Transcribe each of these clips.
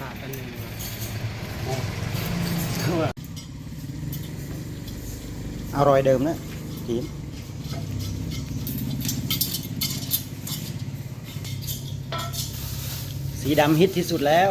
ขาดอันหนึ่งอะเอารอยเดิมนะทีมสีดำฮิตที่สุดแล้ว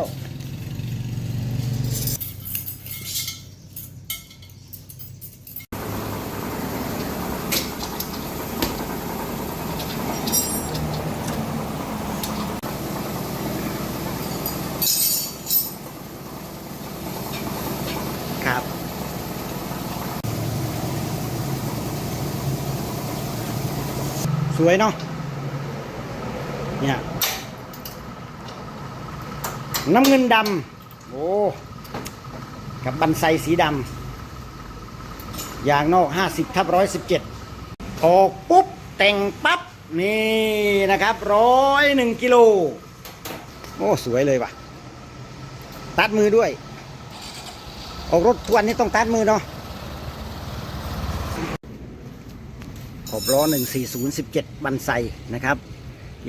สวยเนาะเนี่ยน้ำเงินดำโอ้กับบันไซสีดำยางนอก 50ทับ117ออกปุ๊บ แต่งปั๊บ นี่นะครับร้อยหนึ่งกิโลโอ้ สวยเลยว่ะ ตัดมือด้วย ออกรถทวนนี่ต้องตัดมือเนาะ ขอบล้อ 14017 บันไซนะครับ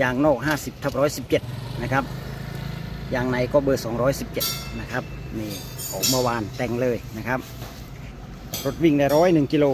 ยางนอก 50ทับ117 นะครับ ยางในก็เบอร์ 217 นะครับ นี่ออกเมื่อวานแต่งเลยนะครับ รถวิ่งได้ร้อยหนึ่งกิโล